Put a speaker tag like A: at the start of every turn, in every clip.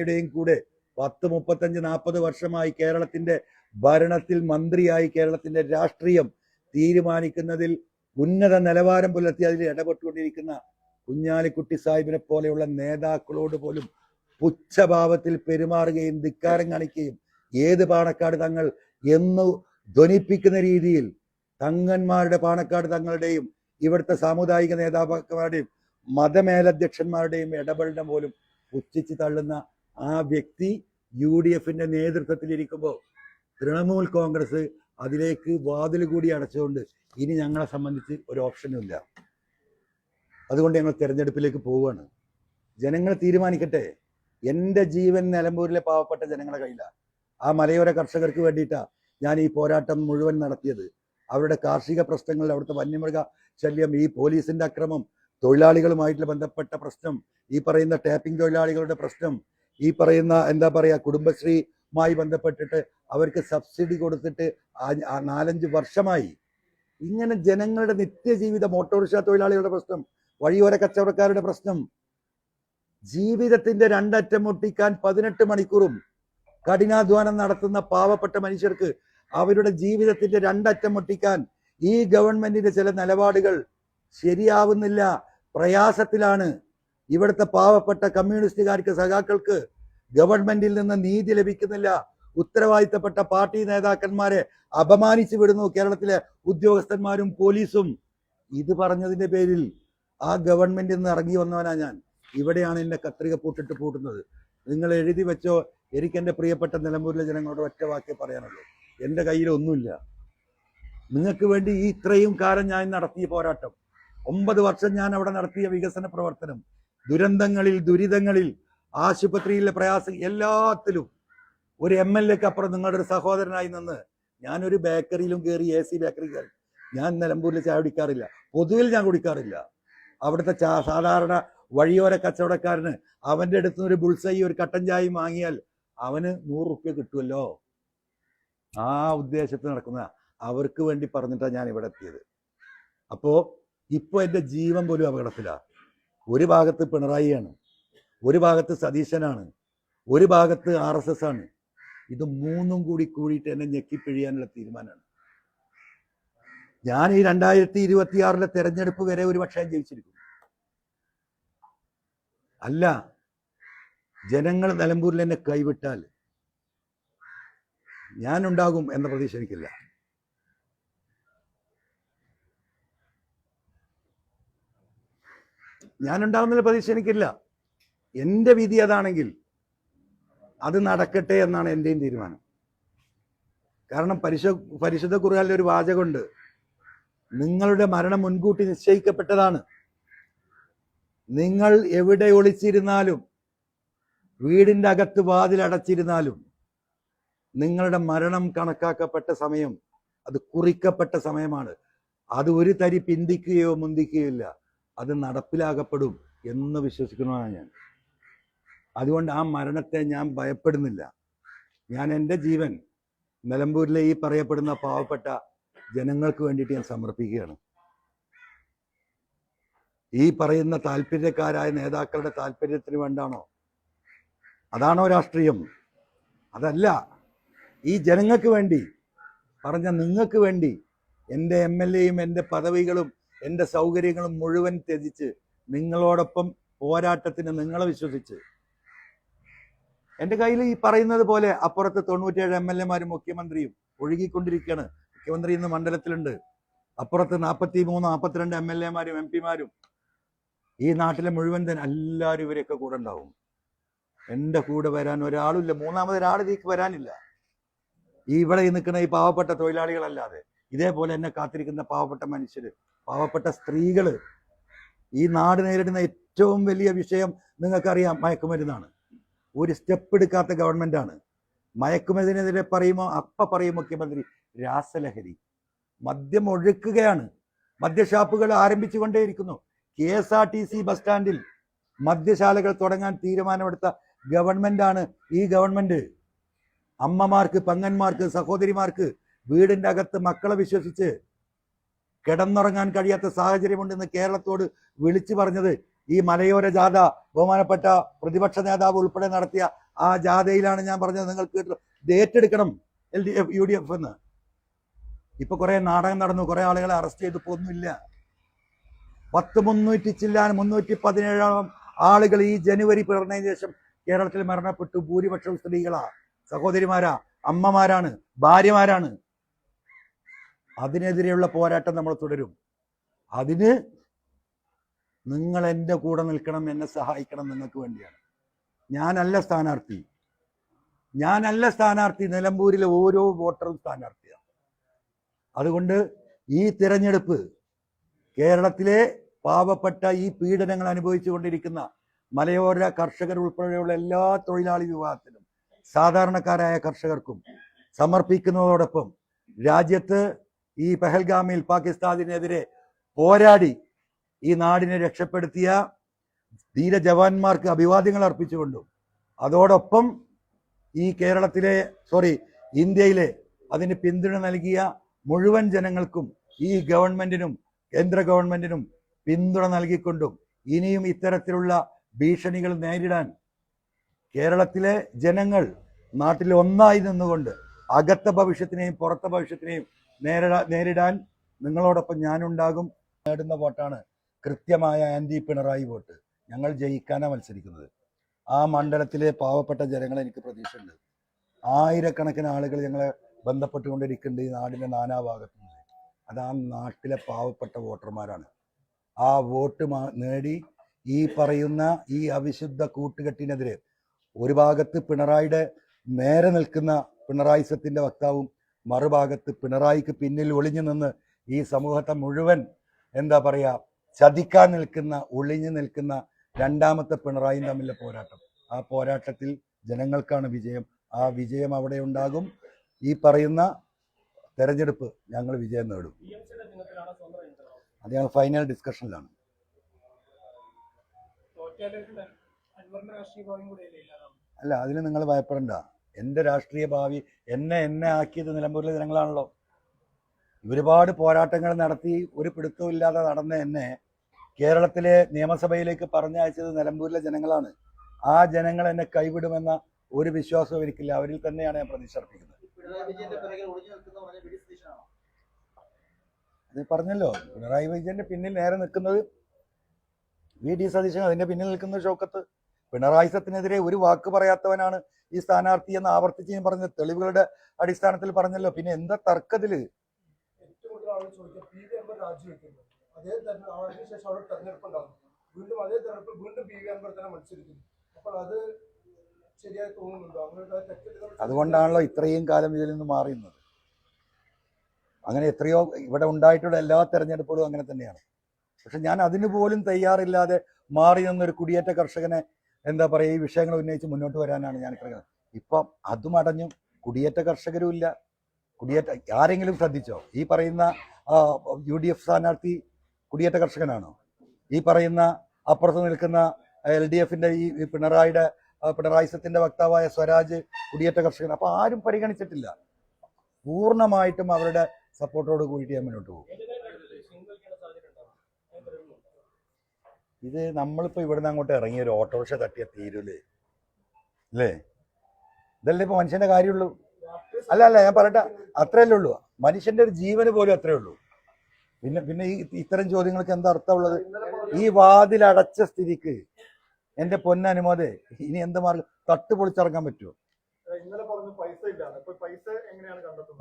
A: യുടെയും കൂടെ പത്ത് മുപ്പത്തഞ്ച് നാൽപ്പത് വർഷമായി കേരളത്തിന്റെ ഭരണത്തിൽ മന്ത്രിയായി കേരളത്തിന്റെ രാഷ്ട്രീയം തീരുമാനിക്കുന്നതിൽ ഉന്നത നിലവാരം പുലർത്തി അതിൽ ഇടപെട്ടുകൊണ്ടിരിക്കുന്ന കുഞ്ഞാലിക്കുട്ടി സാഹിബിനെ പോലെയുള്ള നേതാക്കളോട് പോലും പുച്ഛഭാവത്തിൽ പെരുമാറുകയും ധിക്കാരം കാണിക്കുകയും ഏത് പാണക്കാട് തങ്ങൾ എന്ന് ധ്വനിപ്പിക്കുന്ന രീതിയിൽ തങ്ങന്മാരുടെ പാണക്കാട് തങ്ങളുടെയും ഇവിടുത്തെ സാമുദായിക നേതാക്കന്മാരുടെയും മതമേലധ്യക്ഷന്മാരുടെയും ഇടപെടലിനെ പോലും പുച്ഛിച്ച് തള്ളുന്ന ആ വ്യക്തി യു ഡി എഫിന്റെ നേതൃത്വത്തിലിരിക്കുമ്പോൾ തൃണമൂൽ കോൺഗ്രസ് അതിലേക്ക് വാതിൽ കൂടി അടച്ചുകൊണ്ട് ഇനി ഞങ്ങളെ സംബന്ധിച്ച് ഒരു ഓപ്ഷനും ഇല്ല. അതുകൊണ്ട് ഞങ്ങൾ തിരഞ്ഞെടുപ്പിലേക്ക് പോവുകയാണ്. ജനങ്ങൾ തീരുമാനിക്കട്ടെ. എന്റെ ജീവൻ നിലമ്പൂരിലെ പാവപ്പെട്ട ജനങ്ങളുടെ കയ്യിലാണ് ആ മലയോര കർഷകർക്ക് വേണ്ടിയിട്ടാണ് ഞാൻ ഈ പോരാട്ടം മുഴുവൻ നടത്തിയത്. അവരുടെ കാർഷിക പ്രശ്നങ്ങളിൽ അവിടുത്തെ വന്യമൃഗ ശല്യം ഈ പോലീസിന്റെ അക്രമം തൊഴിലാളികളുമായിട്ടുള്ള ബന്ധപ്പെട്ട പ്രശ്നം ഈ പറയുന്ന ടാപ്പിംഗ് തൊഴിലാളികളുടെ പ്രശ്നം ഈ പറയുന്ന എന്താ പറയുക കുടുംബശ്രീയുമായി ബന്ധപ്പെട്ടിട്ട് അവർക്ക് സബ്സിഡി കൊടുത്തിട്ട് നാലഞ്ച് വർഷമായി. ഇങ്ങനെ ജനങ്ങളുടെ നിത്യജീവിതം ഓട്ടോറിക്ഷ തൊഴിലാളികളുടെ പ്രശ്നം വഴിയോര കച്ചവടക്കാരുടെ പ്രശ്നം ജീവിതത്തിന്റെ രണ്ടറ്റം മുട്ടിക്കാൻ പതിനെട്ട് മണിക്കൂറും കഠിനാധ്വാനം നടത്തുന്ന പാവപ്പെട്ട മനുഷ്യർക്ക് അവരുടെ ജീവിതത്തിന്റെ രണ്ടറ്റം മുട്ടിക്കാൻ ഈ ഗവൺമെന്റിന്റെ ചില നിലപാടുകൾ ശരിയാവുന്നില്ല പ്രയാസത്തിലാണ്. ഇവിടുത്തെ പാവപ്പെട്ട കമ്മ്യൂണിസ്റ്റുകാർക്ക് സഖാക്കൾക്ക് ഗവൺമെന്റിൽ നിന്ന് നീതി ലഭിക്കുന്നില്ല. ഉത്തരവാദിത്തപ്പെട്ട പാർട്ടി നേതാക്കന്മാരെ അപമാനിച്ചു വിടുന്നു കേരളത്തിലെ ഉദ്യോഗസ്ഥന്മാരും പോലീസും. ഇത് പറഞ്ഞതിന്റെ പേരിൽ ആ ഗവൺമെന്റിൽ നിന്ന് ഇറങ്ങി വന്നവനാ ഞാൻ. ഇവിടെയാണ് എന്നെ കത്രിക പൂട്ടിട്ട് പൂട്ടുന്നത്. നിങ്ങൾ എഴുതി വെച്ചോ എനിക്ക് എന്റെ പ്രിയപ്പെട്ട നിലമ്പൂരിലെ ജനങ്ങളോട് ഒറ്റ വാക്കേ പറയാനുള്ളൂ. എന്റെ കയ്യിൽ ഒന്നുമില്ല. നിങ്ങൾക്ക് വേണ്ടി ഈ ഇത്രയും കാലം ഞാൻ നടത്തിയ പോരാട്ടം. ഒമ്പത് വർഷം ഞാൻ അവിടെ നടത്തിയ വികസന പ്രവർത്തനം. ദുരന്തങ്ങളിൽ ദുരിതങ്ങളിൽ ആശുപത്രിയിലെ പ്രയാസം എല്ലാത്തിലും ഒരു എം എൽ എക്ക് അപ്പുറം നിങ്ങളുടെ ഒരു സഹോദരനായി നിന്ന് ഞാനൊരു ബേക്കറിയിലും കയറി എ സി ബേക്കറി കയറി ഞാൻ നിലമ്പൂരിൽ ചായ കുടിക്കാറില്ല. പൊതുവിൽ ഞാൻ കുടിക്കാറില്ല. അവിടുത്തെ ചാ സാധാരണ വഴിയോര കച്ചവടക്കാരന് അവന്റെ അടുത്ത് ഒരു ബുൾസൈ ഒരു കട്ടൻ ചായയും വാങ്ങിയാൽ അവന് നൂറ് റുപ്യ കിട്ടുമല്ലോ ആ ഉദ്ദേശത്തിൽ നടക്കുന്ന അവർക്ക് വേണ്ടി പറഞ്ഞിട്ടാണ് ഞാൻ ഇവിടെ എത്തിയത്. അപ്പോൾ ഇപ്പൊ എന്റെ ജീവൻ പോലും അപകടത്തിലാണ് ഒരു ഭാഗത്ത് പിണറായിയാണ് ഒരു ഭാഗത്ത് സതീശനാണ് ഒരു ഭാഗത്ത് ആർ എസ് എസ് ആണ്. ഇത് മൂന്നും കൂടി കൂടിയിട്ട് എന്നെ ഞെക്കിപ്പിഴിയാനുള്ള തീരുമാനമാണ്. ഞാൻ ഈ രണ്ടായിരത്തി ഇരുപത്തി ആറിലെ തെരഞ്ഞെടുപ്പ് വരെ ഒരു പക്ഷേ ജയിച്ചിരിക്കും അല്ല ജനങ്ങൾ നിലമ്പൂരിൽ എന്നെ കൈവിട്ടാൽ ഞാനുണ്ടാകും എന്ന പ്രതീക്ഷ എനിക്കില്ല. ഞാനുണ്ടാകുന്നുള്ള പ്രതീക്ഷ എനിക്കില്ല എന്റെ വിധി അതാണെങ്കിൽ അത് നടക്കട്ടെ എന്നാണ് എന്റെയും തീരുമാനം. കാരണം പരിശ പരിശുദ്ധ കുറുകാലിൽ ഒരു വാചകമുണ്ട്. നിങ്ങളുടെ മരണം മുൻകൂട്ടി നിശ്ചയിക്കപ്പെട്ടതാണ്. നിങ്ങൾ എവിടെ ഒളിച്ചിരുന്നാലും വീടിന്റെ അകത്ത് വാതിലടച്ചിരുന്നാലും നിങ്ങളുടെ മരണം കണക്കാക്കപ്പെട്ട സമയം അത് കുറിക്കപ്പെട്ട സമയമാണ്. അത് ഒരു തരി പിന്തിക്കുകയോ മുന്തിക്കുകയോ ഇല്ല. അത് നടപ്പിലാക്കപ്പെടും എന്ന് വിശ്വസിക്കുന്നതാണ് ഞാൻ. അതുകൊണ്ട് ആ മരണത്തെ ഞാൻ ഭയപ്പെടുന്നില്ല. ഞാൻ എന്റെ ജീവൻ നിലമ്പൂരിലെ ഈ പറയപ്പെടുന്ന പാവപ്പെട്ട ജനങ്ങൾക്ക് വേണ്ടിയിട്ട് ഞാൻ സമർപ്പിക്കുകയാണ്. ഈ പറയുന്ന താല്പര്യക്കാരായ നേതാക്കളുടെ താല്പര്യത്തിന് വേണ്ടാണോ? അതാണോ രാഷ്ട്രീയം? അതല്ല. ഈ ജനങ്ങൾക്ക് വേണ്ടി പറഞ്ഞ നിങ്ങൾക്ക് വേണ്ടി എന്റെ എം എൽ എയും എന്റെ പദവികളും എന്റെ സൗകര്യങ്ങളും മുഴുവൻ ത്യജിച്ച് നിങ്ങളോടൊപ്പം പോരാട്ടത്തിന് നിങ്ങളെ വിശ്വസിച്ച്. എന്റെ കയ്യിൽ ഈ പറയുന്നത് പോലെ അപ്പുറത്ത് തൊണ്ണൂറ്റേഴ് എം എൽ എമാരും മുഖ്യമന്ത്രിയും ഒഴുകിക്കൊണ്ടിരിക്കുകയാണ് മുഖ്യമന്ത്രി ഇന്ന് മണ്ഡലത്തിലുണ്ട്. അപ്പുറത്ത് നാൽപ്പത്തി മൂന്ന് നാൽപ്പത്തിരണ്ട് എം എൽ എമാരും എം പിമാരും ഈ നാട്ടിലെ മുഴുവൻ തന്നെ എല്ലാവരും ഇവരെയൊക്കെ കൂടെ ഉണ്ടാവും. എന്റെ കൂടെ വരാൻ ഒരാളുമില്ല. മൂന്നാമത് ഒരാൾ ഇതിക്ക് വരാനില്ല. ഈ ഇവിടെ നിൽക്കുന്ന ഈ പാവപ്പെട്ട തൊഴിലാളികളല്ലാതെ. ഇതേപോലെ എന്നെ കാത്തിരിക്കുന്ന പാവപ്പെട്ട മനുഷ്യര് പാവപ്പെട്ട സ്ത്രീകൾ ഈ നാട് നേരിടുന്ന ഏറ്റവും വലിയ വിഷയം നിങ്ങൾക്കറിയാം മയക്കുമരുന്നാണ്. ഒരു സ്റ്റെപ്പ് എടുക്കാത്ത ഗവൺമെന്റാണ്. മയക്കുമരുന്നിനെതിരെ പറയുമോ? അപ്പ പറയും മുഖ്യമന്ത്രി. രാസലഹരി. മദ്യം ഒഴുക്കുകയാണ്. മദ്യഷാപ്പുകൾ ആരംഭിച്ചുകൊണ്ടേയിരിക്കുന്നു. K S R T C bus സ്റ്റാൻഡിൽ മദ്യശാലകൾ തുടങ്ങാൻ തീരുമാനമെടുത്ത ഗവൺമെന്റാണ് ഈ ഗവൺമെന്റ് അമ്മമാർക്ക് പങ്ങന്മാർക്ക് സഹോദരിമാർക്ക് വീടിന്റെ അകത്ത് മക്കളെ വിശ്വസിച്ച് കിടന്നുറങ്ങാൻ കഴിയാത്ത സാഹചര്യമുണ്ടെന്ന് കേരളത്തോട് വിളിച്ചു പറഞ്ഞത് ഈ മലയോര ജാഥ ബഹുമാനപ്പെട്ട പ്രതിപക്ഷ നേതാവ് ഉൾപ്പെടെ നടത്തിയ ആ ജാഥയിലാണ് ഞാൻ പറഞ്ഞത്. നിങ്ങൾ കേട്ടു ഇത് ഏറ്റെടുക്കണം L D F U D F എന്ന്. ഇപ്പൊ കുറെ നാടകം നടന്നു കുറെ ആളുകളെ അറസ്റ്റ് ചെയ്തു ഒന്നുമില്ല പത്ത് മുന്നൂറ്റി ചില്ലാൻ മുന്നൂറ്റി പതിനേഴോളം ആളുകൾ ഈ ജനുവരി പിറന്നതിന് ശേഷം കേരളത്തിൽ മരണപ്പെട്ടു. ഭൂരിപക്ഷം സ്ത്രീകളാ സഹോദരിമാരാ അമ്മമാരാണ് ഭാര്യമാരാണ്. അതിനെതിരെയുള്ള പോരാട്ടം നമ്മൾ തുടരും. അതിന് നിങ്ങൾ എന്റെ കൂടെ നിൽക്കണം എന്നെ സഹായിക്കണം നിങ്ങൾക്ക് വേണ്ടിയാണ്. ഞാനല്ല സ്ഥാനാർത്ഥി. ഞാനല്ല സ്ഥാനാർത്ഥി നിലമ്പൂരിലെ ഓരോ വോട്ടറും സ്ഥാനാർത്ഥിയാണ്. അതുകൊണ്ട് ഈ തിരഞ്ഞെടുപ്പ് കേരളത്തിലെ പാവപ്പെട്ട ഈ പീഡനങ്ങൾ അനുഭവിച്ചു കൊണ്ടിരിക്കുന്ന മലയോര കർഷകർ ഉൾപ്പെടെയുള്ള എല്ലാ തൊഴിലാളി വിഭാഗത്തിനും സാധാരണക്കാരായ കർഷകർക്കും സമർപ്പിക്കുന്നതോടൊപ്പം രാജ്യത്ത് ഈ പെഹൽഗാമിൽ പാകിസ്ഥാനെതിരെ പോരാടി ഈ നാടിനെ രക്ഷപ്പെടുത്തിയ ധീര ജവാന്മാർക്ക് അഭിവാദ്യങ്ങൾ അർപ്പിച്ചുകൊണ്ടും അതോടൊപ്പം ഈ കേരളത്തിലെ സോറി ഇന്ത്യയിലെ അതിന് പിന്തുണ നൽകിയ മുഴുവൻ ജനങ്ങൾക്കും ഈ ഗവൺമെന്റിനും കേന്ദ്ര ഗവൺമെന്റിനും പിന്തുണ നൽകിക്കൊണ്ടും ഇനിയും ഇത്തരത്തിലുള്ള ഭീഷണികൾ നേരിടാൻ കേരളത്തിലെ ജനങ്ങൾ നാട്ടിൽ ഒന്നായി നിന്നുകൊണ്ട് അകത്ത ഭവിഷ്യത്തിനെയും പുറത്തെ ഭവിഷ്യത്തിനെയും നേരിടാ നേരിടാൻ നിങ്ങളോടൊപ്പം ഞാനുണ്ടാകും. നേടുന്ന വോട്ടാണ് കൃത്യമായ ആന്റി പിണറായി വോട്ട്. ഞങ്ങൾ ജയിക്കാനാണ് മത്സരിക്കുന്നത്. ആ മണ്ഡലത്തിലെ പാവപ്പെട്ട ജനങ്ങളെ എനിക്ക് പ്രതീക്ഷയുണ്ട്. ആയിരക്കണക്കിന് ആളുകൾ ഞങ്ങളെ ബന്ധപ്പെട്ടുകൊണ്ടിരിക്കുന്നുണ്ട് ഈ നാടിന്റെ നാനാഭാഗത്തു നിന്ന് അത് ആ നാട്ടിലെ പാവപ്പെട്ട വോട്ടർമാരാണ്. ആ വോട്ട് നേടി ഈ പറയുന്ന ഈ അവിശുദ്ധ കൂട്ടുകെട്ടിനെതിരെ ഒരു ഭാഗത്ത് പിണറായിയുടെ നേരെ നിൽക്കുന്ന പിണറായിസത്തിന്റെ വക്താവും മറുഭാഗത്ത് പിണറായിക്ക് പിന്നിൽ ഒളിഞ്ഞു നിന്ന് ഈ സമൂഹത്തെ മുഴുവൻ എന്താ പറയുക ചതിക്കാൻ നിൽക്കുന്ന ഒളിഞ്ഞു നിൽക്കുന്ന രണ്ടാമത്തെ പിണറായിയും തമ്മിലെ പോരാട്ടം. ആ പോരാട്ടത്തിൽ ജനങ്ങൾക്കാണ് വിജയം. ആ വിജയം അവിടെ ഉണ്ടാകും. ഈ പറയുന്ന തെരഞ്ഞെടുപ്പ് ഞങ്ങൾ വിജയം നേടും. അത് ഞങ്ങൾ ഫൈനൽ ഡിസ്കഷനിലാണ്
B: അല്ല
A: അതിന് നിങ്ങൾ ഭയപ്പെടണ്ട. എന്റെ രാഷ്ട്രീയ ഭാവി എന്നെ എന്നെ ആക്കിയത് നിലമ്പൂരിലെ ജനങ്ങളാണല്ലോ. ഒരുപാട് പോരാട്ടങ്ങൾ നടത്തി ഒരു പിടുത്തവും ഇല്ലാതെ നടന്ന എന്നെ കേരളത്തിലെ നിയമസഭയിലേക്ക് പറഞ്ഞയച്ചത് നിലമ്പൂരിലെ ജനങ്ങളാണ്. ആ ജനങ്ങൾ എന്നെ കൈവിടുമെന്ന ഒരു വിശ്വാസവും എനിക്കില്ല. അവരിൽ തന്നെയാണ് ഞാൻ പ്രതീക്ഷ അർപ്പിക്കുന്നത്. അത് പറഞ്ഞല്ലോ. പിണറായി വിജയന്റെ പിന്നിൽ നേരെ നിൽക്കുന്നത് വി. ഡി. സതീശൻ അതിന്റെ പിന്നിൽ നിൽക്കുന്ന ഷൗക്കത്ത്. പിണറായി സത്തിനെതിരെ ഒരു വാക്ക് പറയാത്തവനാണ് ഈ സ്ഥാനാർത്ഥി എന്ന് ആവർത്തിച്ച് ഞാൻ പറഞ്ഞ തെളിവുകളുടെ അടിസ്ഥാനത്തിൽ പറഞ്ഞല്ലോ. പിന്നെ എന്താ
C: തർക്കത്തിൽ? അങ്ങനെ
A: അതുകൊണ്ടാണല്ലോ ഇത്രയും കാലം ഇതിൽ നിന്ന് മാറിയുന്നത് അങ്ങനെ എത്രയോ ഇവിടെ ഉണ്ടായിട്ടുള്ള എല്ലാ തെരഞ്ഞെടുപ്പുകളും അങ്ങനെ തന്നെയാണ്. പക്ഷെ ഞാൻ അതിനു പോലും തയ്യാറില്ലാതെ മാറി നിന്നൊരു കുടിയേറ്റ കർഷകനെ എന്താ പറയുക ഈ വിഷയങ്ങൾ ഉന്നയിച്ച് മുന്നോട്ട് വരാനാണ് ഞാൻ കിടക്കുന്നത് ഇപ്പം അതും അടഞ്ഞു കുടിയേറ്റ കർഷകരും ഇല്ല. കുടിയേറ്റ ആരെങ്കിലും ശ്രദ്ധിച്ചോ? ഈ പറയുന്ന യു ഡി എഫ് സ്ഥാനാർത്ഥി കുടിയേറ്റ കർഷകനാണോ? ഈ പറയുന്ന അപ്പുറത്ത് നിൽക്കുന്ന എൽ ഡി എഫിന്റെ ഈ പിണറായിയുടെ പിണറായി പിണറായിസത്തിന്റെ വക്താവായ സ്വരാജ് കുടിയേറ്റ കർഷകൻ അപ്പോൾ ആരും പരിഗണിച്ചിട്ടില്ല. പൂർണമായിട്ടും അവരുടെ സപ്പോർട്ടോട് കൂടിയിട്ട് ഞാൻ മുന്നോട്ട് പോകും. ഇത് നമ്മളിപ്പോ ഇവിടുന്ന് അങ്ങോട്ട് ഇറങ്ങി ഒരു ഓട്ടോറിക്ഷ തട്ടിയ തീരൂലേ. അല്ലേ ഇതല്ലേ ഇപ്പൊ മനുഷ്യന്റെ കാര്യമുള്ളൂ? അല്ല അല്ല ഞാൻ പറയട്ടെ. അത്രയല്ലേ ഉള്ളൂ. മനുഷ്യന്റെ ഒരു ജീവന് പോലും അത്രേ ഉള്ളൂ. പിന്നെ പിന്നെ ഈ ഇത്തരം ചോദ്യങ്ങൾക്ക് എന്താ അർത്ഥമുള്ളത് ഈ വാതിലടച്ച സ്ഥിതിക്ക് എന്റെ പൊന്നനുമതി ഇനി എന്ത് മാർഗം? തട്ട് പൊളിച്ചിറങ്ങാൻ പറ്റുമോ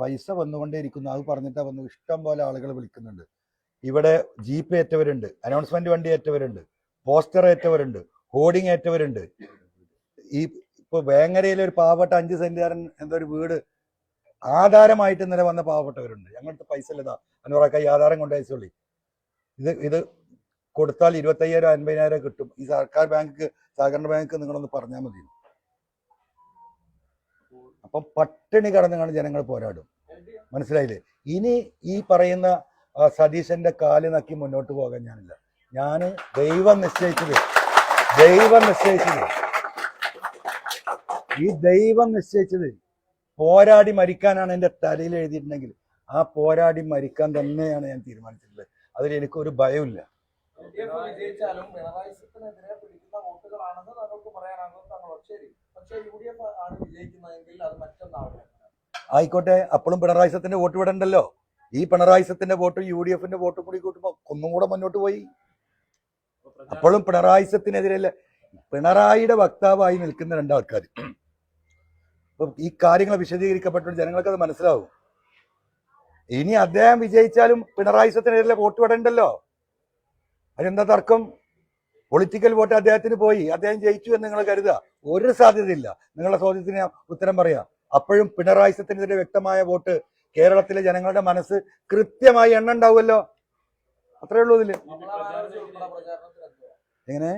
C: പൈസ
A: വന്നുകൊണ്ടേ ഇരിക്കുന്നു അത് പറഞ്ഞിട്ടാ വന്നു. ഇഷ്ടം പോലെ ആളുകൾ വിളിക്കുന്നുണ്ട്. ഇവിടെ ജീപ്പ് ഏറ്റവരുണ്ട് അനൗൺസ്മെന്റ് വണ്ടി ഏറ്റവരുണ്ട് പോസ്റ്റർ ഏറ്റവരുണ്ട് ഹോർഡിംഗ് ഏറ്റവരുണ്ട്. ഈ ഇപ്പൊ വേങ്ങരയിലെ ഒരു പാവപ്പെട്ട അഞ്ച് സെന്റുകാരൻ എന്തൊരു വീട് ആധാരമായിട്ട് ഇന്നലെ വന്ന പാവപ്പെട്ടവരുണ്ട്. ഞങ്ങളുടെ പൈസ ഇല്ലതാ അനൂറാക്ക ഈ ആധാരം കൊണ്ട് ഇത് ഇത് കൊടുത്താൽ ഇരുപത്തയ്യായിരം അൻപതിനായിരം കിട്ടും. ഈ സർക്കാർ ബാങ്ക് സഹകരണ ബാങ്ക് നിങ്ങളൊന്ന് പറഞ്ഞാൽ മതി. അപ്പം പട്ടിണി കടന്നാണ് ജനങ്ങൾ പോരാടും. മനസ്സിലായില്ലേ? ഇനി ഈ പറയുന്ന ആ, സതീശന്റെ കാൽ നക്കി മുന്നോട്ട് പോകാൻ ഞാനില്ല. ഞാൻ ദൈവം നിശ്ചയിച്ചത്. ദൈവം നിശ്ചയിച്ചത്. ഈ ദൈവം നിശ്ചയിച്ചത് പോരാടി മരിക്കാനാണ് എന്റെ തലയിൽ എഴുതിയിട്ടുണ്ടെങ്കിൽ ആ പോരാടി മരിക്കാൻ തന്നെയാണ് ഞാൻ തീരുമാനിച്ചിട്ടുള്ളത്. അതിൽ എനിക്കൊരു ഭയമില്ല ആയിക്കോട്ടെ അപ്പോഴും പിണറായി സത്തിന്റെ വോട്ട് ഇവിടെ ഉണ്ടല്ലോ. ഈ പിണറായി സത്തിന്റെ വോട്ടും യു ഡി എഫിന്റെ വോട്ടും കൂടി കൂട്ടുമ്പോ ഒന്നും കൂടെ മുന്നോട്ട് പോയി. അപ്പോഴും പിണറായി സത്തിനെതിരല്ല പിണറായിയുടെ വക്താവായി നിൽക്കുന്ന രണ്ടാൾക്കാർ അപ്പൊ ഈ കാര്യങ്ങൾ വിശദീകരിക്കപ്പെട്ടു ജനങ്ങൾക്ക് അത് മനസ്സിലാവും. ഇനി അദ്ദേഹം വിജയിച്ചാലും പിണറായി സത്തിനെതിരെ വോട്ട് വിടണ്ടല്ലോ അതിനെന്താ തർക്കം? പൊളിറ്റിക്കൽ വോട്ട് അദ്ദേഹത്തിന് പോയി. അദ്ദേഹം ജയിച്ചു എന്ന് നിങ്ങൾ കരുതുക. ഒരു സാധ്യതയില്ല. നിങ്ങളുടെ ചോദ്യത്തിന് ഉത്തരം പറയാം. അപ്പോഴും പിണറായി സത്തിനെതിരെ വ്യക്തമായ വോട്ട് കേരളത്തിലെ ജനങ്ങളുടെ മനസ്സ് കൃത്യമായി എണ്ണ ഉണ്ടാവുമല്ലോ അത്രേ ഉള്ളൂ
D: ഇതിൽ.
A: എങ്ങനെ?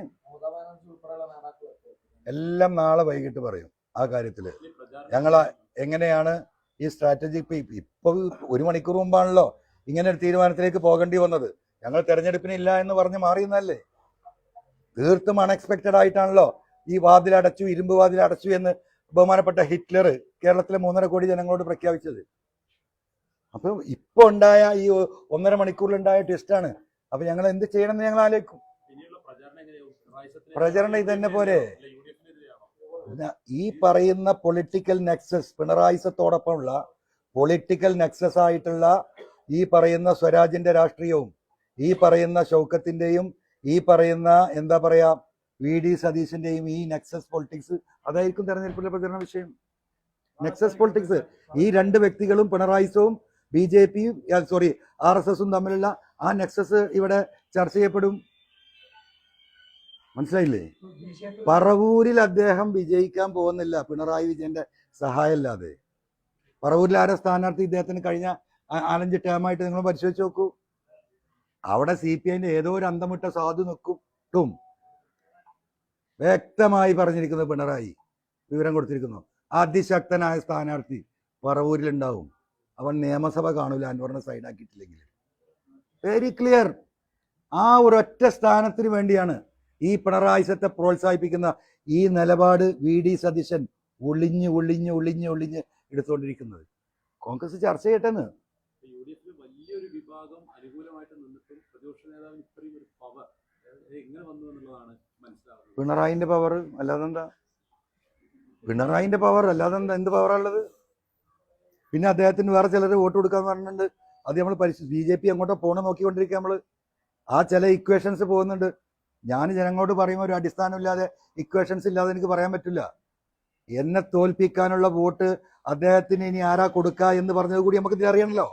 A: എല്ലാം നാളെ വൈകിട്ട് പറയും ആ കാര്യത്തിൽ. ഞങ്ങൾ എങ്ങനെയാണ് ഈ സ്ട്രാറ്റജി ഇപ്പൊ ഇപ്പൊ ഒരു മണിക്കൂർ മുമ്പാണല്ലോ ഇങ്ങനെ ഒരു തീരുമാനത്തിലേക്ക് പോകേണ്ടി വന്നത്. ഞങ്ങൾ തെരഞ്ഞെടുപ്പിന് ഇല്ല എന്ന് പറഞ്ഞ് മാറിയെന്നല്ലേ? തീർത്തും അൺഎക്സ്പെക്റ്റഡ് ആയിട്ടാണല്ലോ ഈ വാതിൽ അടച്ചു ഇരുമ്പ് വാതിൽ അടച്ചു എന്ന് ബഹുമാനപ്പെട്ട ഹിറ്റ്ലർ കേരളത്തിലെ മൂന്നര കോടി ജനങ്ങളോട് പ്രഖ്യാപിച്ചത്. അപ്പൊ ഇപ്പൊ ഉണ്ടായ ഈ ഒന്നര മണിക്കൂറിലുണ്ടായ ആണ്. അപ്പൊ ഞങ്ങൾ എന്ത് ചെയ്യണം എന്ന് ഞങ്ങൾ ആലോചിക്കും.
E: പ്രചാരണം
A: ഇതന്നെ
E: ഡി
A: ഈ പറയുന്ന പൊളിറ്റിക്കൽ നെക്സസ് പിണറായിസത്തോടൊപ്പമുള്ള പൊളിറ്റിക്കൽ നെക്സസ് ആയിട്ടുള്ള ഈ പറയുന്ന സ്വരാജിന്റെ രാഷ്ട്രീയവും ഈ പറയുന്ന ഷൗക്കത്തിന്റെയും ഈ പറയുന്ന എന്താ പറയാ വി ഡി സതീശന്റെയും ഈ നെക്സസ് പൊളിറ്റിക്സ് അതായിരിക്കും തെരഞ്ഞെടുപ്പിലെ പ്രചരണ വിഷയം. നെക്സസ് പൊളിറ്റിക്സ് ഈ രണ്ട് വ്യക്തികളും പിണറായിസവും ബി ജെ പിയും സോറി ആർ എസ് എസും തമ്മിലുള്ള ആ നെക്സസ് ഇവിടെ ചർച്ച ചെയ്യപ്പെടും. മനസ്സിലായില്ലേ? പറവൂരിൽ അദ്ദേഹം വിജയിക്കാൻ പോകുന്നില്ല. പിണറായി വിജയന്റെ സഹായമില്ലാതെ. പറവൂരിൽ ആരെ സ്ഥാനാർത്ഥി ഇദ്ദേഹത്തിന് കഴിഞ്ഞ നാലഞ്ച് ടേമായിട്ട് നിങ്ങൾ പരിശോധിച്ച് നോക്കൂ. അവിടെ സി പി ഐന്റെ ഏതോ ഒരു അന്തമിട്ട സാധു നിൽക്കും. വ്യക്തമായി പറഞ്ഞിരിക്കുന്നത് പിണറായി. വിവരം കൊടുത്തിരിക്കുന്നു. അതിശക്തനായ സ്ഥാനാർത്ഥി പറവൂരിലുണ്ടാവും. അവൻ നിയമസഭ കാണൂല അൻവറിനെ സൈഡാക്കിയിട്ടില്ലെങ്കിൽ വെരി ക്ലിയർ ആ ഒരു ഒറ്റ സ്ഥാനത്തിന് വേണ്ടിയാണ് ഈ പിണറായിസത്തെ പ്രോത്സാഹിപ്പിക്കുന്ന ഈ നിലപാട് വി ഡി സതീശൻ ഒളിഞ്ഞ് ഒളിഞ്ഞ് ഒളിഞ്ഞ് ഒളിഞ്ഞ് എടുത്തുകൊണ്ടിരിക്കുന്നത്. കോൺഗ്രസ് ചർച്ച ചെയ്യട്ടെന്ന്. പിണറായിന്റെ പവർ അല്ലാതെന്താ? പിണറായിന്റെ പവർ അല്ലാതെന്താ? എന്ത് പവറാ ഉള്ളത് പിന്നെ അദ്ദേഹത്തിന് വേറെ ചിലർ വോട്ട് കൊടുക്കാന്ന് പറഞ്ഞിട്ടുണ്ട്. അത് നമ്മൾ പരിശോധി ബി ജെ പി അങ്ങോട്ടോ പോണ നോക്കിക്കൊണ്ടിരിക്കുക നമ്മൾ ആ ചില ഇക്വേഷൻസ് പോകുന്നുണ്ട്. ഞാൻ ജനങ്ങളോട് പറയുമ്പോൾ ഒരു അടിസ്ഥാനമില്ലാതെ ഇക്വേഷൻസ് ഇല്ലാതെ എനിക്ക് പറയാൻ പറ്റില്ല. എന്നെ തോൽപ്പിക്കാനുള്ള വോട്ട് അദ്ദേഹത്തിന് ഇനി ആരാ കൊടുക്കുക എന്ന് പറഞ്ഞത് കൂടി നമുക്ക് അറിയണല്ലോ.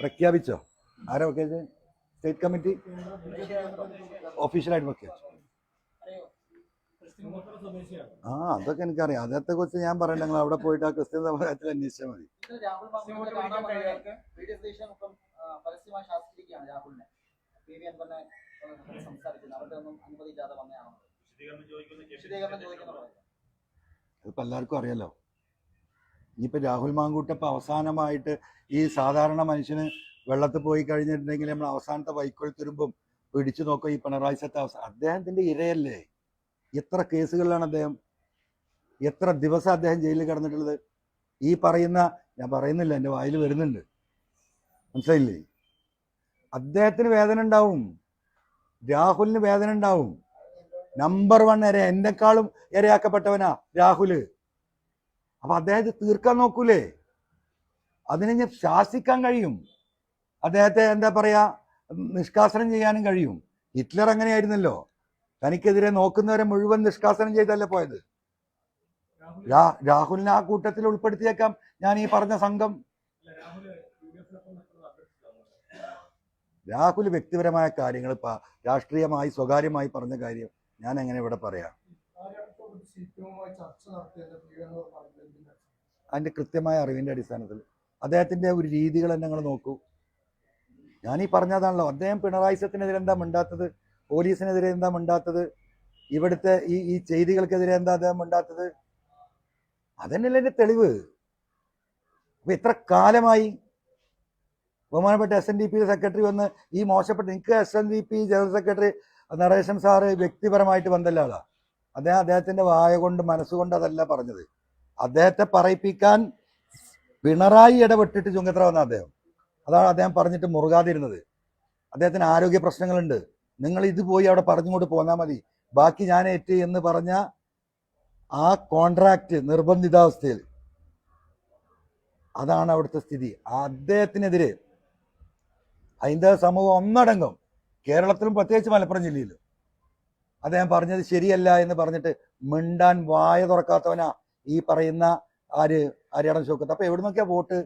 A: പ്രഖ്യാപിച്ചോ? ആരാ സ്റ്റേറ്റ് കമ്മിറ്റി ഒഫീഷ്യലായിട്ട് പ്രഖ്യാപിച്ചു? ആ അതൊക്കെ എനിക്കറിയാം. അതത്തെ കുറിച്ച് ഞാൻ പറയണ്ട നിങ്ങൾ അവിടെ പോയിട്ട് ആ ക്രിസ്ത്യൻ സമുദായത്തിൽ അന്വേഷിച്ചാൽ മതി.
D: ഇപ്പൊ
A: എല്ലാവർക്കും അറിയാലോ. ഇനിയിപ്പോ രാഹുൽ മാങ്കൂട്ടപ്പം അവസാനമായിട്ട് ഈ സാധാരണ മനുഷ്യന് വെള്ളത്തിൽ പോയി കഴിഞ്ഞിട്ടുണ്ടെങ്കിൽ നമ്മൾ അവസാനത്തെ വൈക്കോൽ തുരുമ്പും പിടിച്ചു നോക്കുക ഈ പിണറായി സത്ത അവസാനം അദ്ദേഹത്തിന്റെ ഇരയല്ലേ? എത്ര കേസുകളിലാണ് അദ്ദേഹം എത്ര ദിവസം അദ്ദേഹം ജയിലിൽ കിടന്നിട്ടുള്ളത്? ഈ പറയുന്ന ഞാൻ പറയുന്നില്ല എന്റെ വായിൽ വരുന്നുണ്ട്. മനസ്സിലായില്ലേ? അദ്ദേഹത്തിന് വേദന ഉണ്ടാവും. രാഹുലിന് വേദന ഉണ്ടാവും. നമ്പർ വൺ ഇര എന്നെക്കാളും ഇരയാക്കപ്പെട്ടവനാ രാഹുൽ. അപ്പൊ അദ്ദേഹത്തെ തീർക്കാൻ നോക്കൂലേ? അതിനെ ഞാൻ ശാസിക്കാൻ കഴിയും. അദ്ദേഹത്തെ എന്താ പറയാ നിഷ്കാസനം ചെയ്യാനും കഴിയും. ഹിറ്റ്ലർ അങ്ങനെയായിരുന്നല്ലോ. തനിക്കെതിരെ നോക്കുന്നവരെ മുഴുവൻ നിഷ്കാസനം ചെയ്തല്ലേ പോയത്? രാഹുലിനെ ആ കൂട്ടത്തിൽ ഉൾപ്പെടുത്തിയേക്കാം. ഞാൻ ഈ പറഞ്ഞ സംഘം.
B: രാഹുൽ
A: വ്യക്തിപരമായ കാര്യങ്ങൾ രാഷ്ട്രീയമായി സ്വകാര്യമായി പറഞ്ഞ കാര്യം ഞാൻ എങ്ങനെ ഇവിടെ പറയാം? അതിന്റെ കൃത്യമായ അറിവിന്റെ അടിസ്ഥാനത്തിൽ. അദ്ദേഹത്തിന്റെ ഒരു രീതികൾ തന്നെ നിങ്ങൾ നോക്കൂ. ഞാനീ പറഞ്ഞതാണല്ലോ അദ്ദേഹം പിണറായി സത്തിനെതിരെ എന്താ മിണ്ടാത്തത്? പോലീസിനെതിരെ എന്താ മിണ്ടാത്തത്? ഇവിടുത്തെ ഈ ഈ ചെയ്തികൾക്കെതിരെ എന്താ അദ്ദേഹം മിണ്ടാത്തത്? അതന്നെയല്ലേ എന്റെ തെളിവ്. അപ്പൊ എത്ര കാലമായി ബഹുമാനപ്പെട്ട S N D P secretary വന്ന് ഈ മോശപ്പെട്ട എനിക്ക് S N D P general secretary Natesan sir വ്യക്തിപരമായിട്ട് വന്നല്ല ആളാ. അദ്ദേഹം അദ്ദേഹത്തിന്റെ വായ കൊണ്ട് മനസ്സുകൊണ്ട് അതല്ല പറഞ്ഞത്. അദ്ദേഹത്തെ പറയിപ്പിക്കാൻ പിണറായി ഇടപെട്ടിട്ട് ചുങ്കത്ര വന്ന അദ്ദേഹം. അതാണ് അദ്ദേഹം പറഞ്ഞിട്ട് മുറുകാതിരുന്നത്. അദ്ദേഹത്തിന് ആരോഗ്യ പ്രശ്നങ്ങളുണ്ട്. നിങ്ങൾ ഇത് പോയി അവിടെ പറഞ്ഞുകൊണ്ട് പോന്നാൽ മതി. ബാക്കി ഞാൻ ഏറ്റ് എന്ന് പറഞ്ഞ ആ കോൺട്രാക്റ്റ് നിർബന്ധിതാവസ്ഥയിൽ. അതാണ് അവിടുത്തെ സ്ഥിതി. അദ്ദേഹത്തിനെതിരെ ഹൈന്ദവ സമൂഹം ഒന്നടങ്കം കേരളത്തിലും പ്രത്യേകിച്ച് മലപ്പുറം ജില്ലയിലും അദ്ദേഹം പറഞ്ഞത് ശരിയല്ല എന്ന് പറഞ്ഞിട്ട് മിണ്ടാൻ വായ തുറക്കാത്തവനാ ഈ പറയുന്ന ആര് ആര്യാടൻ ശോക്കത്ത് അപ്പൊ എവിടുന്നൊക്കെയാ വോട്ട്?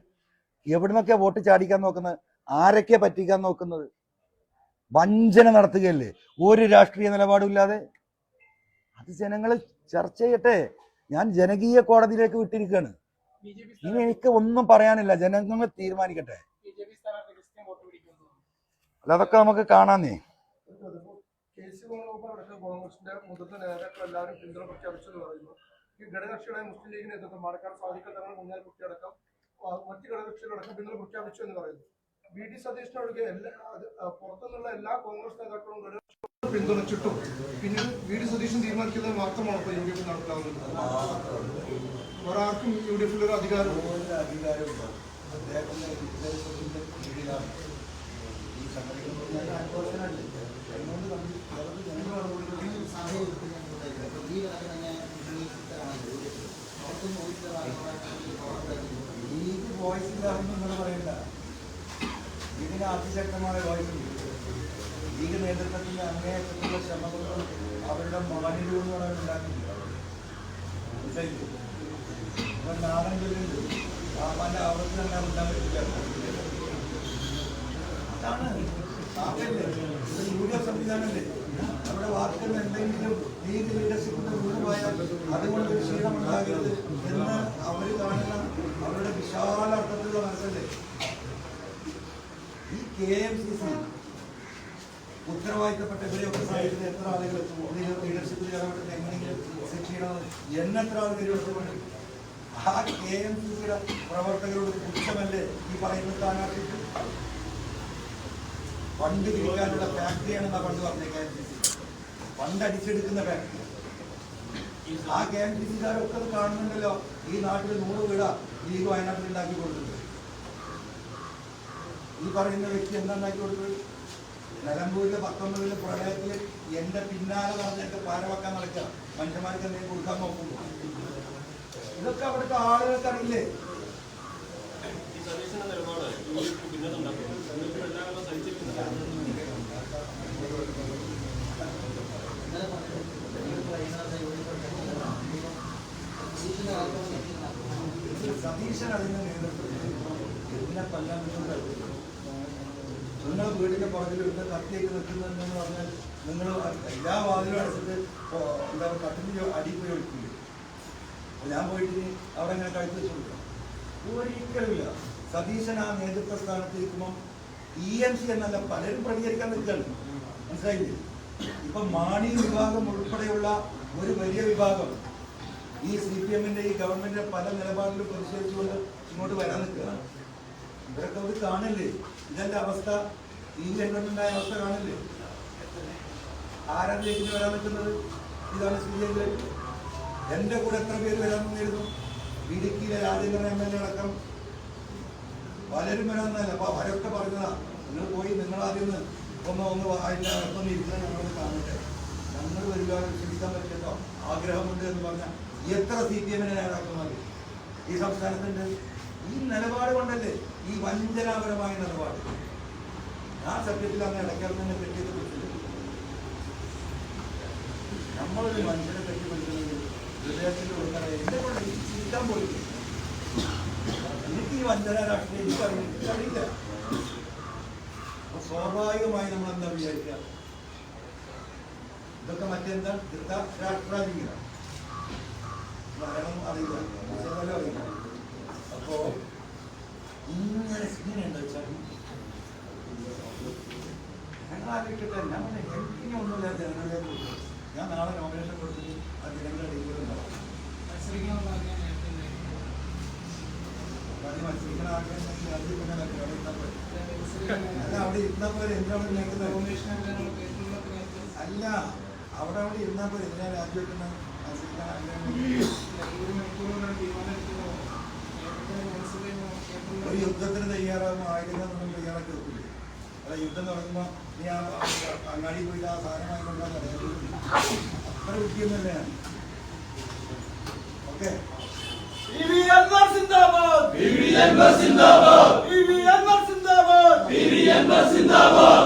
A: എവിടുന്നൊക്കെയാ വോട്ട് ചാടിക്കാൻ നോക്കുന്നത്? ആരൊക്കെയാ പറ്റിക്കാൻ നോക്കുന്നത്? വഞ്ചന നടത്തുകയല്ലേ? ഒരു രാഷ്ട്രീയ നിലപാടും ഇല്ലാതെ. അത് ജനങ്ങൾ ചർച്ച ചെയ്യട്ടെ. ഞാൻ ജനകീയ കോടതിയിലേക്ക് വിട്ടിരിക്കുകയാണ്. ഇനി എനിക്ക് ഒന്നും പറയാനില്ല. ജനങ്ങൾ തീരുമാനിക്കട്ടെ. അല്ല അതൊക്കെ നമുക്ക് കാണാന്നേ
C: കോൺഗ്രസിന്റെ മുതിർന്ന നേതാക്കൾ എല്ലാവരും പിന്തുണ ഈ മുസ്ലിം ലീഗ് നേതൃത്വം ആ, മറ്റ് ഘടകകക്ഷികളടക്കം പിന്തുണ പ്രഖ്യാപിച്ചു എന്ന് പറയുന്നു. വി ഡി സതീഷിനൊഴികെ എല്ലാ അത്, ആ, പുറത്തുനിന്നുള്ള എല്ലാ കോൺഗ്രസ് നേതാക്കളും പിന്തുണച്ചിട്ടും പിന്നീട് വി ഡി സതീശൻ തീരുമാനിക്കുന്നത് മാത്രമാണ് ഇപ്പോൾ യു ഡി എഫ് നടപ്പിലാവുന്നത് ആർക്കും യു ഡി എഫിൽ ഒരു അധികാരം
A: ലീഗ് വോയിസ് ഇല്ലാന്ന് നിങ്ങൾ പറയണ്ട. ലീഗിന് അതിശക്തമായ ഉണ്ട് ലീഗ് നേതൃത്വത്തിന്റെ അങ്ങേയറ്റത്തുള്ള ശ്രമങ്ങളും അവരുടെ മാനിലൂടെ ഉണ്ടാക്കിയില്ല ഇപ്പൊ നാടൻ സാമാന്യ ആവർത്തി തന്നെ ഉണ്ടാൻ പറ്റില്ല. അതാണ്. നമ്മുടെ എന്തെങ്കിലും അതുകൊണ്ട് ഒരു ക്ഷീണമുണ്ടാകരുത് എന്ന് അവർ കാണുന്ന അവരുടെ വിശാല അർത്ഥത്തിലുള്ള മനസ്സല്ലേ? കെ എം സി സി ഉത്തരവാദിത്തപ്പെട്ട ഇവരെയൊക്കെ സഹായിക്കുന്ന എത്ര ആളുകൾ? ലീഡർഷിപ്പിൽ ഇടപെട്ടിട്ട് എങ്ങനെയെങ്കിലും ശിക്ഷിക്കണം എന്നെത്ര ആളുകൾ ആ കെ എം സി സിയുടെ പ്രവർത്തകരോട് പുച്ഛമല്ലേ ഈ പറയുന്ന സ്ഥാനാർത്ഥിക്ക്? ഫണ്ട് വിൽക്കാനുള്ള ഫാക്ടറിയാണെന്നാ പണ്ട് പറഞ്ഞത് K M C C fund അടിച്ചെടുക്കുന്ന factory. ആ കെ എം സി സിക്കാരൊക്കെ കാണുന്നുണ്ടല്ലോ. ഈ നാട്ടിൽ നൂറ് വീടാ ലീഗ് വയനാട്ടിൽ ഉണ്ടാക്കി കൊടുക്കുന്നത്. ഈ പറയുന്ന വ്യക്തി എന്താ ഉണ്ടാക്കി കൊടുത്തത് നിലമ്പൂരിലെ പത്തൊമ്പതിലെ പ്രളയത്തിൽ എന്റെ പിന്നാലെ നടന്നിട്ട് പാരവെക്കാൻ നടക്കുക മനുഷ്യന്മാർക്ക് എന്തെങ്കിലും കൊടുക്കാൻ നോക്കുമ്പോൾ ഇതൊക്കെ അവിടുത്തെ ആളുകൾക്ക് അറിയില്ലേ? സതീശൻ അതിന്റെ നേതൃത്വത്തിൽ എല്ലാ കൊല്ലാൻ നിങ്ങൾ വീടിന്റെ ഇരുന്ന് കത്തിയൊക്കെ നിൽക്കുന്നുണ്ടെന്ന് പറഞ്ഞാൽ നിങ്ങൾ എല്ലാ വാതിലും അടച്ചിട്ട് എന്താ കട്ടിന് അടി പോയി ഒഴിക്കില്ല ഞാൻ പോയിട്ട് അവിടെ ഇങ്ങനെ കഴുത്ത് വെച്ച് കൊടുക്കാം. ഒരിക്കലുമില്ല. സതീശൻ ആ നേതൃത്വ സ്ഥാനത്ത് ഇരിക്കുമ്പം ഇ എം സി എന്നല്ല പലരും പ്രതികരിക്കാൻ നിൽക്കുകയാണ്. മനസ്സിലായില്ലേ? ഇപ്പൊ മാണി വിഭാഗം ഉൾപ്പെടെയുള്ള ഒരു വലിയ വിഭാഗം ഈ സി പി എമ്മിന്റെ ഈ ഗവൺമെന്റിന്റെ പല നിലപാടിലും പ്രതിഷേധിച്ചുകൊണ്ട് ഇങ്ങോട്ട് വരാൻ നിൽക്കുകയാണ്. ഇവരൊക്കെ അവർ കാണില്ലേ? ഇതെന്റെ അവസ്ഥ. ഈ ഗവൺമെന്റിന്റെ അവസ്ഥ കാണില്ലേ? ജയിച്ചിട്ട് വരാൻ പറ്റുന്നത് ഇതാണ് സ്ഥിതി എന്റെ കൂടെ എത്ര പേര് വരാൻ വന്നിരുന്നു ഇടുക്കിയിലെ രാജേന്ദ്രൻ എം എൽ എ അടക്കം പലരും വരാമെന്നല്ല. അപ്പൊ അവരൊക്കെ പറഞ്ഞതാ നിങ്ങൾ പോയി നിങ്ങൾ ആദ്യം ഒന്ന് ഒന്ന് അതിന്റെ അകത്തൊന്ന് ഇരുന്ന് ഞങ്ങൾ കാണട്ടെ. ഞങ്ങൾ വരിക ചിന്തിക്കാൻ പറ്റില്ലോ ആഗ്രഹമുണ്ട് എന്ന് പറഞ്ഞാൽ എത്ര സി പി എമ്മിനെ നേതാക്കന്മാർ ഈ സംസ്ഥാനത്തിന്റെ ഈ നിലപാട് കൊണ്ടല്ലേ ഈ വഞ്ചനാപരമായ നിലപാട്. ആ സത്യത്തിൽ അന്ന് ഇടയ്ക്കാൽ തന്നെ തെറ്റിയത് പറ്റില്ല നമ്മളൊരു മനുഷ്യനെ പറ്റി പഠിക്കുന്നത് ഹൃദയത്തിൽ ഉൾക്കറ എന്റെ കൊണ്ട് എനിക്ക് ചിന്തിക്കാൻ പോയില്ല എനിക്ക് ഈ വഞ്ചന രാഷ്ട്രീയം എനിക്കറിയില്ല. എനിക്കറിയില്ല. അറിയില്ല സ്വാഭാവികമായി നമ്മൾ എന്താ വിചാരിക്കുക? ഇതൊക്കെ മറ്റെന്താ? ധൃത രാഷ്ട്രാധികാരം. ഭരണം അറിയില്ല. അറിയില്ല. അപ്പോ ഇങ്ങനെ ഇങ്ങനെയുണ്ട് വെച്ചാൽ ഞങ്ങൾ ആലോചിക്കട്ടെ ഞാൻ എനിക്കിനി ഒന്നുമില്ല ജനങ്ങളുടെ കൂടെ. ഞാൻ നാളെ നോമിനേഷൻ കൊടുത്തിട്ട് ആ ജനങ്ങളുടെ ഇടയിൽ ഉണ്ടാവും അത് മത്സരിക്കണ ആഗ്രഹം അത് പിന്നെ. അവിടെ ഇരുന്നാ പോരെ. അല്ല അവിടെ ഇരുന്നാൽ പോലെ എന്താണ് അല്ല അവിടെ അവിടെ ഇരുന്നാ പോലെ എന്തിനാ രാജിവെക്കുന്ന മത്സരിക്കാൻ ആഗ്രഹം ഉണ്ടെങ്കിൽ? ഒരു യുദ്ധത്തിന് തയ്യാറാകുമ്പോൾ ആയിരങ്ങൾ നമ്മൾ തയ്യാറാക്കി വെക്കില്ലേ? അല്ല യുദ്ധം തുടങ്ങുമ്പോൾ നീ ആ അങ്ങാടി പോയിട്ട് ആ സാധനമായി കൊണ്ടാണ് അത്ര ബുദ്ധിയും തന്നെയാണ്. ഓക്കെ?
D: സിന്ദാബാദ്.